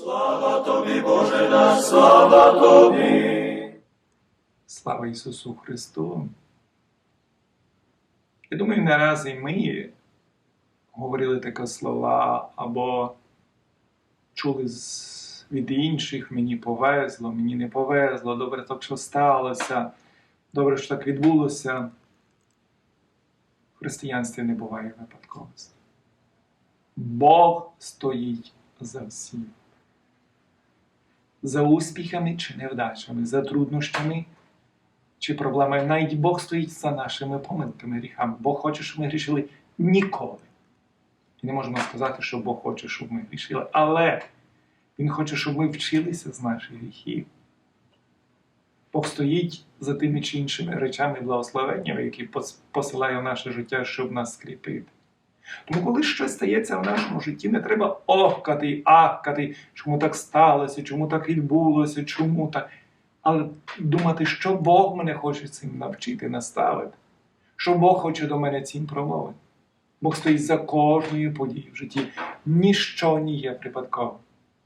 Слава тобі, Боже наш, слава тобі. Слава Ісусу Христу! Я думаю, не раз і ми говорили такі слова або чули від інших мені повезло, мені не повезло, добре так, що сталося, добре, що так відбулося. В християнстві не буває випадковості. Бог стоїть за всім. За успіхами чи невдачами, за труднощами чи проблемами. Навіть Бог стоїть за нашими помилками, гріхами. Бог хоче, щоб ми грішили ніколи. І не можемо сказати, що Бог хоче, щоб ми грішили. Але Він хоче, щоб ми вчилися з наших гріхів. Бог стоїть за тими чи іншими речами благословеннями, які пос- посилає в наше життя, щоб нас скріпити. Тому, коли щось стається в нашому житті, не треба охкати, і ахкати, чому так сталося, чому так відбулося, чому так. Але думати, що Бог мене хоче цим навчити, наставити, що Бог хоче до мене цим промовити. Бог стоїть за кожною подією в житті. Ніщо не є припадковим.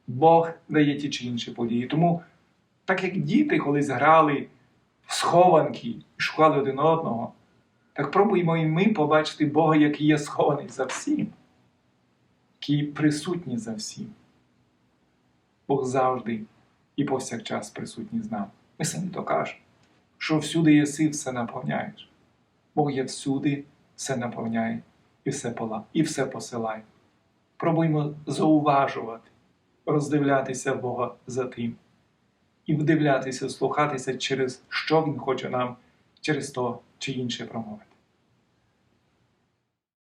Бог дає ті чи інші події. Тому, так як діти колись грали в схованки і шукали один одного, так пробуємо і ми побачити Бога, який є схований за всім, який присутній за всім. Бог завжди і повсякчас присутній з нами. Ми самі то кажемо, що всюди єси, все наповняєш. Бог є всюди, все наповняє і все пола, і все посилає. Пробуємо зауважувати, роздивлятися Бога за тим і вдивлятися, слухатися, через що Він хоче нам через то чи інший промовити.